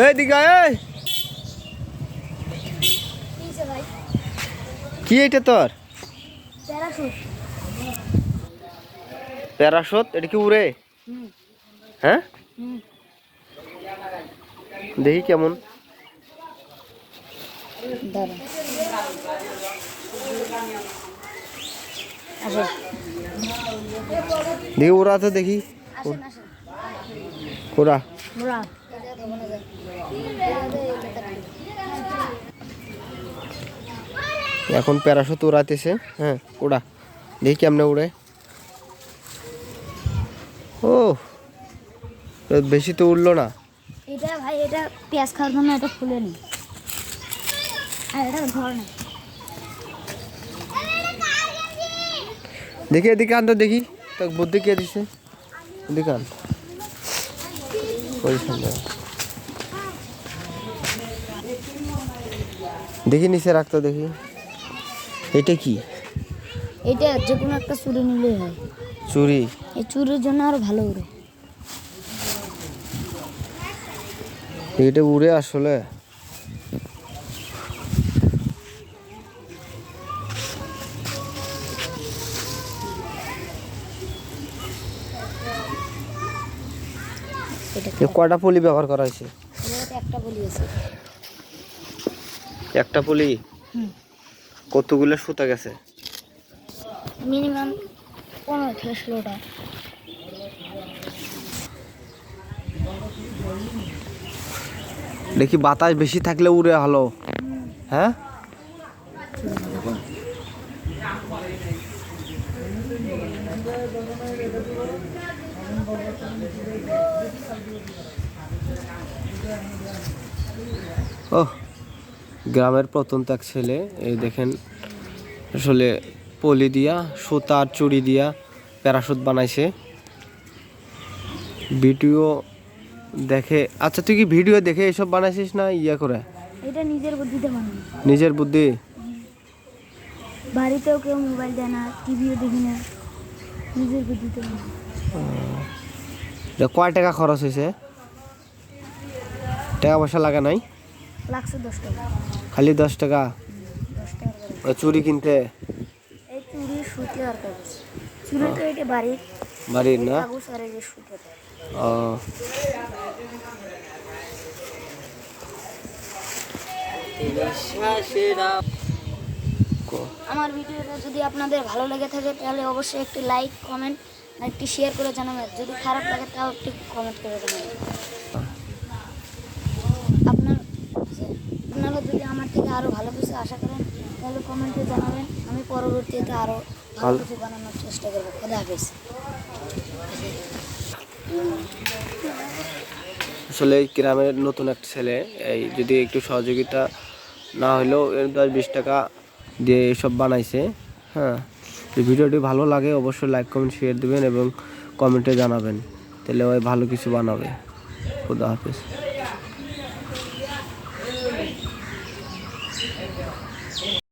এই দিঘা এই। কি এটা তোর? প্যারাসুট এটা কি উড়ে? হ্যাঁ? দেখি কেমন। দেখি উড়া তো দেখি। উড়া মুরা এখন প্যারাসুট উড়াতেছে হ্যাঁ উড়া। দেখি কেমনে উড়ে ও বেশি তো উড়লো না। এটা ভাই এটা পেঁয়াজ খাওয়ার জন্য এটা খুলে নি আর এটা ধর না দেখি এদিকে আন তো দেখি তো বুদ্ধি কে দিছে? এদিকে আন। ওই সামনে। দেখি নিচে রাখতো দেখি। এটা কি? এটা যে কোনো একটা চুরি নিলে হয়। চুরি? এই চুরির জন্য আরও ভালো উড়ে। এটা উড়ে আসলে। কয়টা পলি ব্যবহার করা হয়েছে? একটা বলি আছে। একটা পলি? কতগুলো সুতা গেছে? মিনিমাম পনেরো থেকে ষোলোটা। দেখি বাতাস বেশি থাকলে উড়ে ভালো হ্যাঁ? ও গ্রামের প্রত্যন্ত এক ছেলে এই দেখেন আসলে পলি দিয়া সুতা আর চুড়ি দিয়া প্যারাশুট বানাইছে। ভিডিও দেখে আচ্ছা তুই কি ভিডিও দেখে এসব বানাইছিস না ইয়া করে? এটা নিজের বুদ্ধিতে বানানো নিজের বুদ্ধি? বাড়িতেও কেউ মোবাইল দেয় না টিভিও দেখি না নিজের বুদ্ধিতে এটা কয় টাকা খরচ হয়েছে টাকা পয়সা লাগা নাই? লাগছে দশ টাকা। খালি দশ টাকা? চুরি কিনতে? এই চুরি সুতি আর কাগজ। চুরি তো এটা বাড়ির। বাড়ির না? কাগজ আর এই যে ও। আমার ভিডিওটা যদি আপনাদের ভালো লেগে থাকে তাহলে অবশ্যই একটি লাইক কমেন্ট আর একটি শেয়ার করে জানাবেন। যদি খারাপ লাগে তাও একটি কমেন্ট করে জানাবেন আপনার আপনারা যদি আমার থেকে আরও ভালো কিছু আশা করেন তাহলে কমেন্টে জানাবেন। আমি পরবর্তীতে আরও ভালো। কিছু বানানোর চেষ্টা করব। খোদা হাফেজ। আসলে এই গ্রামের নতুন একটা ছেলে এই যদি একটু সহযোগিতা না হলেও এর দশ বিশ টাকা দিয়ে এসব বানাইছে হ্যাঁ। ভিডিওটি ভালো লাগে অবশ্যই লাইক কমেন্ট শেয়ার দেবেন এবং কমেন্টে জানাবেন। তাহলে ওই ভালো কিছু বানাবে। খুদা হাফিজ।